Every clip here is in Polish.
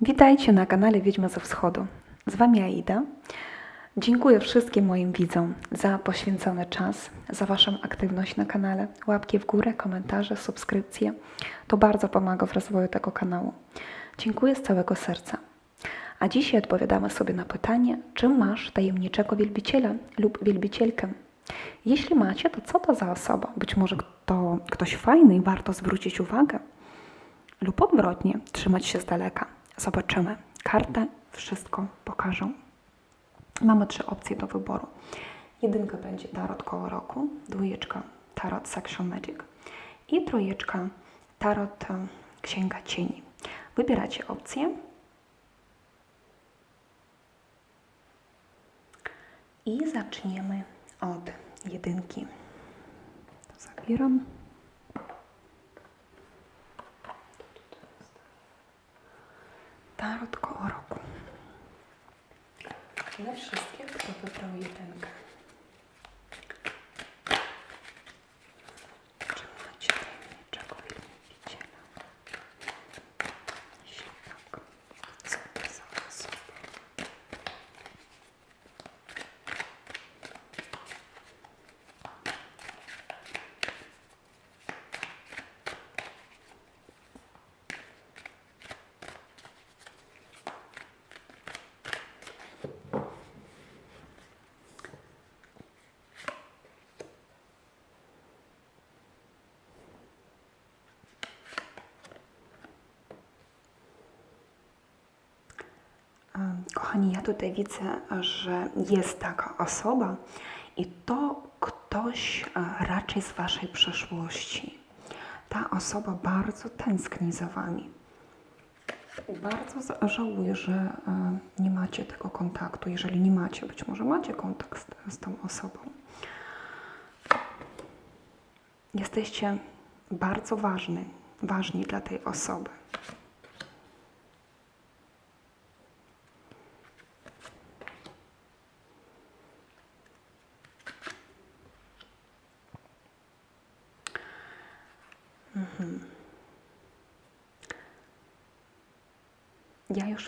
Witajcie na kanale Wiedźma ze Wschodu. Z Wami Aida. Dziękuję wszystkim moim widzom za poświęcony czas, za Waszą aktywność na kanale. Łapki w górę, komentarze, subskrypcje. To bardzo pomaga w rozwoju tego kanału. Dziękuję z całego serca. A dzisiaj odpowiadamy sobie na pytanie, czy masz tajemniczego wielbiciela lub wielbicielkę? Jeśli macie, to co to za osoba? Być może to ktoś fajny i warto zwrócić uwagę? lub odwrotnie, trzymać się z daleka. Zobaczymy. Karty wszystko pokażą. Mamy trzy opcje do wyboru. Jedynka będzie Tarot koło roku, dwójeczka Tarot Section Magic i trójeczka Tarot e, Księga Cieni. Wybieracie opcję i zaczniemy od jedynki. To zabieram. Tarot koło roku. Dla wszystkich, kto wybrał jedynkę. Kochani, ja tutaj widzę, że jest taka osoba i to ktoś e, raczej z Waszej przeszłości. Ta osoba bardzo tęskni za Wami. Bardzo żałuję, że e, nie macie tego kontaktu. Jeżeli nie macie, być może macie kontakt z, z tą osobą. Jesteście bardzo ważny, ważni dla tej osoby.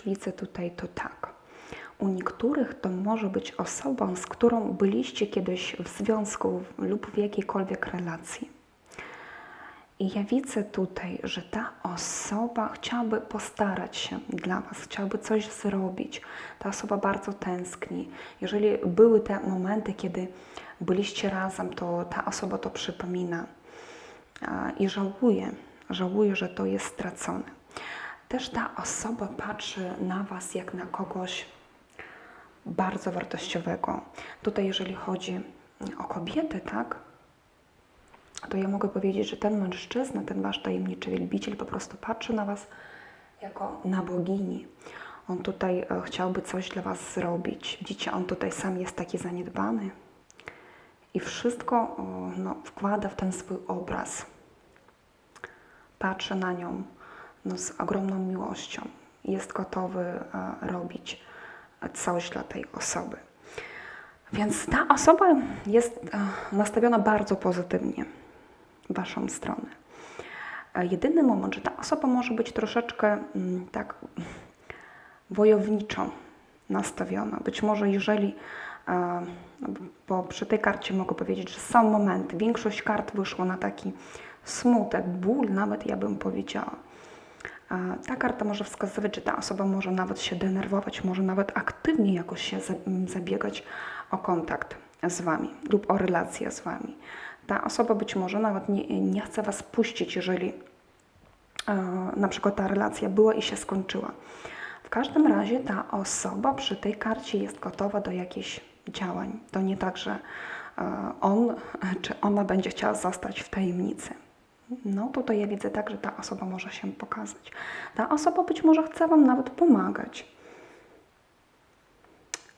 Widzę tutaj to tak. U niektórych to może być osobą, z którą byliście kiedyś w związku lub w jakiejkolwiek relacji. I ja widzę tutaj, że ta osoba chciałaby postarać się dla Was, chciałaby coś zrobić. Ta osoba bardzo tęskni. Jeżeli były te momenty, kiedy byliście razem, to ta osoba to przypomina i żałuje, żałuje, że to jest stracone. Też ta osoba patrzy na Was jak na kogoś bardzo wartościowego. Tutaj, jeżeli chodzi o kobiety, tak, to ja mogę powiedzieć, że ten mężczyzna, ten Wasz tajemniczy wielbiciel po prostu patrzy na Was jako na bogini. On tutaj e, chciałby coś dla Was zrobić. Widzicie, on tutaj sam jest taki zaniedbany i wszystko o, no, wkłada w ten swój obraz. Patrzy na nią no, z ogromną miłością. Jest gotowy e, robić coś dla tej osoby. Więc ta osoba jest e, nastawiona bardzo pozytywnie w Waszą stronę. E, Jedyny moment, że ta osoba może być troszeczkę mm, tak wojowniczo nastawiona. Być może jeżeli, e, bo przy tej karcie mogę powiedzieć, że są momenty, większość kart wyszło na taki smutek, ból nawet ja bym powiedziała. Ta karta może wskazywać, że ta osoba może nawet się denerwować, może nawet aktywnie jakoś się za- m, zabiegać o kontakt z Wami lub o relację z Wami. Ta osoba być może nawet nie, nie chce Was puścić, jeżeli e, na przykład ta relacja była i się skończyła. W każdym razie ta osoba przy tej karcie jest gotowa do jakichś działań. To nie tak, że e, on czy ona będzie chciała zostać w tajemnicy. No tutaj ja widzę tak, że ta osoba może się pokazać. Ta osoba być może chce Wam nawet pomagać.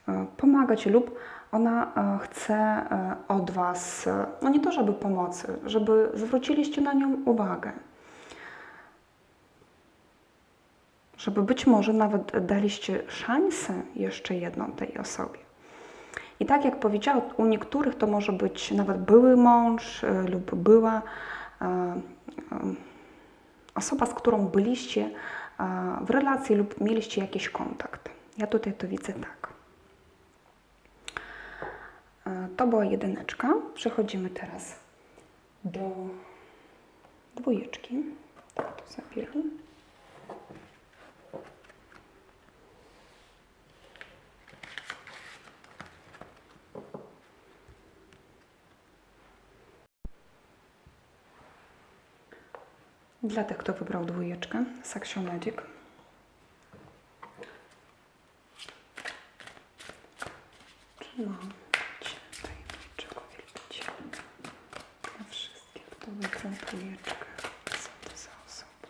E, Pomagać lub ona e, chce e, od Was, no nie to żeby pomocy, żeby zwróciliście na nią uwagę. Żeby być może nawet daliście szansę jeszcze jedną tej osobie. I tak jak powiedziałam, u niektórych to może być nawet były mąż lub była osoba, z którą byliście e, w relacji lub mieliście jakiś kontakt. Ja tutaj to widzę tak. E, To była jedyneczka. Przechodzimy teraz do dwójeczki. Tak, to zabieram. Dla tych, kto wybrał dwójeczkę, Saksio Magic. Czy macie tajemniczego wielbiciela? Dla wszystkich, kto wybrał dwójeczkę, co to za osoba?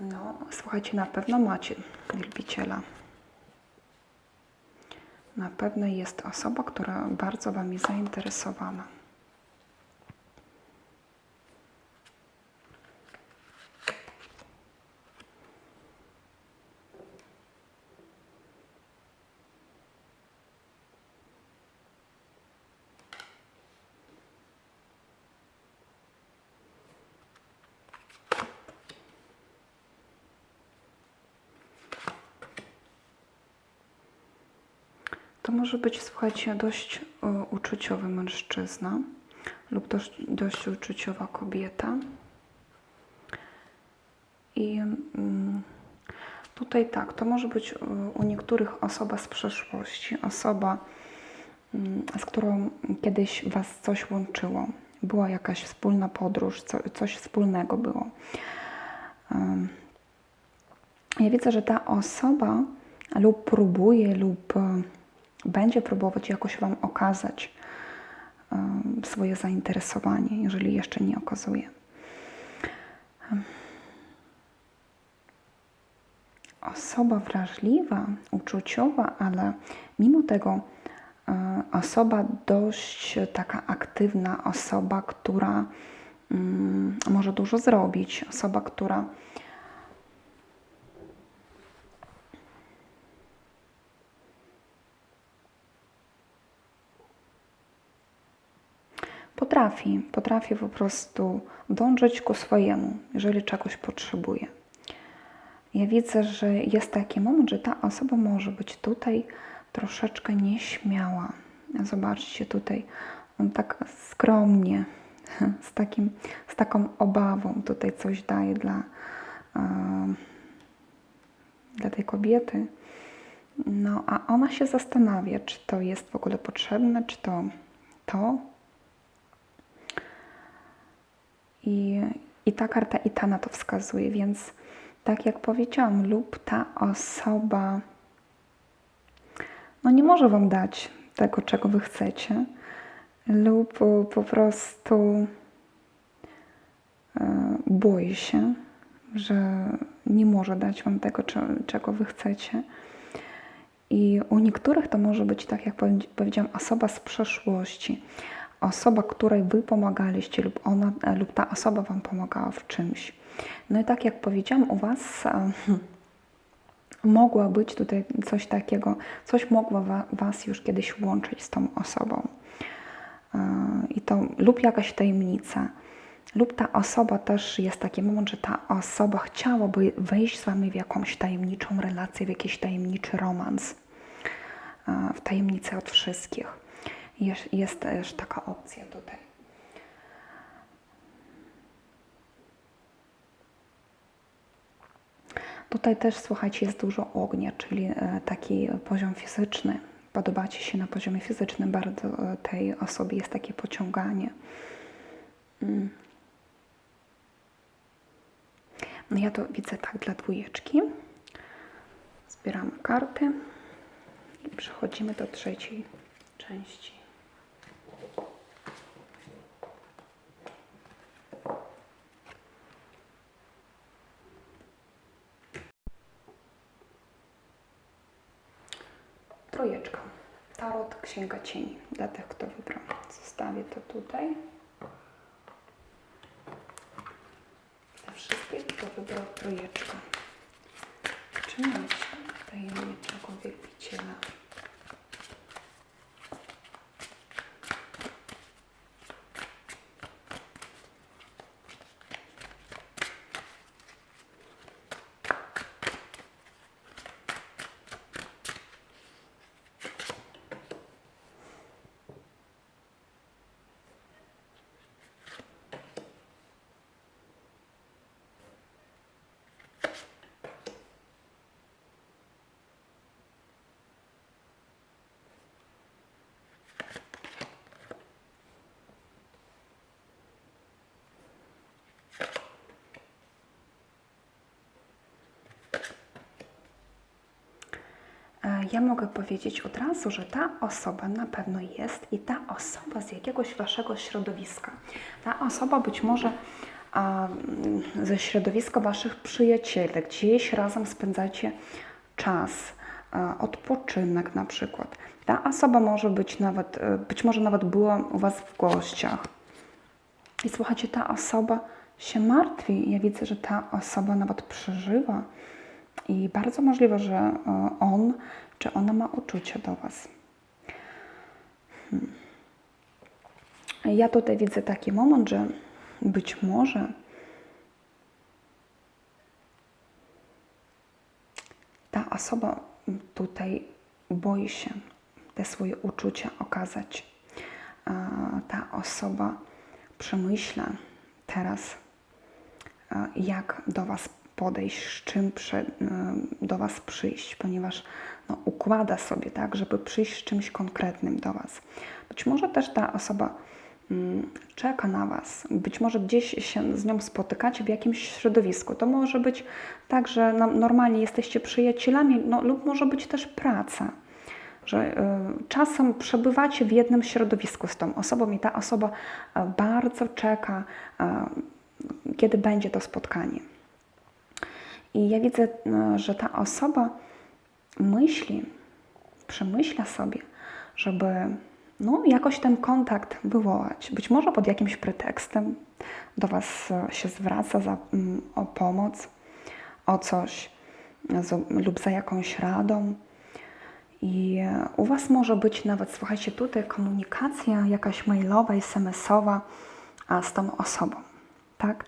No, słuchajcie, na pewno macie wielbiciela. Na pewno jest osoba, która bardzo Wami zainteresowana. To może być, słuchajcie, dość e, uczuciowy mężczyzna lub dość, dość uczuciowa kobieta. I mm, tutaj tak, to może być e, u niektórych osoba z przeszłości, osoba, mm, z którą kiedyś Was coś łączyło. Była jakaś wspólna podróż, co, coś wspólnego było. Ja widzę, że ta osoba lub próbuje, lub e, będzie próbować jakoś Wam okazać swoje zainteresowanie, jeżeli jeszcze nie okazuje. Osoba wrażliwa, uczuciowa, ale mimo tego osoba dość taka aktywna, osoba, która może dużo zrobić, osoba, która potrafi, potrafi po prostu dążyć ku swojemu, jeżeli czegoś potrzebuje. Ja widzę, że jest taki moment, że ta osoba może być tutaj troszeczkę nieśmiała. Zobaczcie tutaj, on tak skromnie, z, takim, z taką obawą tutaj coś daje dla, e, dla tej kobiety. No, a ona się zastanawia, czy to jest w ogóle potrzebne, czy to to. I, I ta karta i ta na to wskazuje, więc tak jak powiedziałam, lub ta osoba no nie może Wam dać tego, czego Wy chcecie, lub po, prostu e, boi się, że nie może dać Wam tego, cze- czego Wy chcecie. I u niektórych to może być, tak jak powie- powiedziałam, osoba z przeszłości, osoba, której Wy pomagaliście, lub ona, e, lub ta osoba Wam pomagała w czymś. No i tak jak powiedziałam, u Was e, mogła być tutaj coś takiego, coś mogło wa, Was już kiedyś łączyć z tą osobą. E, I to lub jakaś tajemnica, lub ta osoba też jest taki moment, że ta osoba chciałaby wejść z Wami w jakąś tajemniczą relację, w jakiś tajemniczy romans, w tajemnicę od wszystkich. Jest, jest też taka opcja tutaj. Tutaj też, słuchajcie, jest dużo ognia, czyli e, taki poziom fizyczny. Podobacie się na poziomie fizycznym bardzo e, tej osobie, jest takie pociąganie. Mm. No ja to widzę tak dla dwójeczki. Zbieramy karty i przechodzimy do trzeciej części. Trojeczka. Tarot Księga Cieni. Dla tych, kto wybrał. Zostawię to tutaj. Dla wszystkich, kto wybrał trojeczkę. Czy macie tajemniczego wielbiciela. Ja mogę powiedzieć od razu, że ta osoba na pewno jest i ta osoba z jakiegoś waszego środowiska. Ta osoba być może a, ze środowiska waszych przyjacieli, gdzieś razem spędzacie czas, a, odpoczynek na przykład. Ta osoba może być nawet, e, być może nawet była u was w gościach. I słuchajcie, ta osoba się martwi. Ja widzę, że ta osoba nawet przeżywa. I bardzo możliwe, że e, on czy ona ma uczucie do Was. Hmm. Ja tutaj widzę taki moment, że być może ta osoba tutaj boi się te swoje uczucia okazać. Ta osoba przemyśla teraz, jak do Was podejść, z czym do Was przyjść, ponieważ no, układa sobie tak, żeby przyjść z czymś konkretnym do Was. Być może też ta osoba mm, czeka na Was, być może gdzieś się z nią spotykacie w jakimś środowisku. To może być tak, że no, normalnie jesteście przyjacielami, no, lub może być też praca. Że y, czasem przebywacie w jednym środowisku z tą osobą i ta osoba y, bardzo czeka, y, kiedy będzie to spotkanie. I ja widzę, e, że ta osoba myśli, przemyśla sobie, żeby no, jakoś ten kontakt wywołać. Być może pod jakimś pretekstem do Was e, się zwraca za, mm, o pomoc, o coś lub za jakąś radą. I e, u Was może być nawet, słuchajcie, tutaj komunikacja jakaś mailowa, SMS-owa z tą osobą, tak?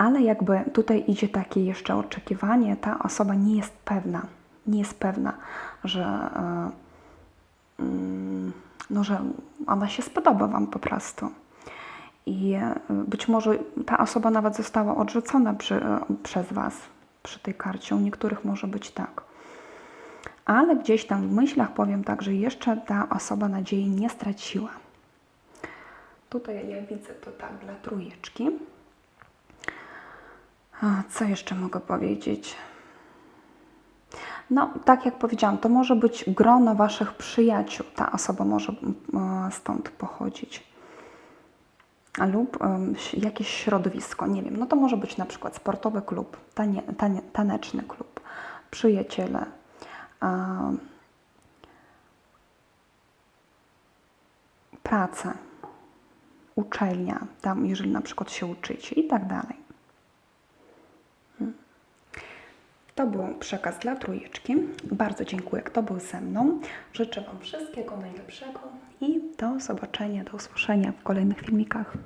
Ale jakby tutaj idzie takie jeszcze oczekiwanie, ta osoba nie jest pewna, nie jest pewna, że, e, mm, no, że ona się spodoba Wam po prostu. I e, być może ta osoba nawet została odrzucona przy, e, przez Was przy tej karcie. U niektórych może być tak. Ale gdzieś tam w myślach powiem tak, że jeszcze ta osoba nadziei nie straciła. Tutaj ja widzę to tak dla trójeczki. Co jeszcze mogę powiedzieć? No, tak jak powiedziałam, to może być grono Waszych przyjaciół. Ta osoba może stąd pochodzić. Lub jakieś środowisko, nie wiem. No to może być na przykład sportowy klub, tanie, tanie, taneczny klub, przyjaciele. praca, uczelnia, tam jeżeli na przykład się uczycie i tak dalej. To był przekaz dla trójeczki. Bardzo dziękuję, kto był ze mną. Życzę Wam wszystkiego najlepszego i do zobaczenia, do usłyszenia w kolejnych filmikach.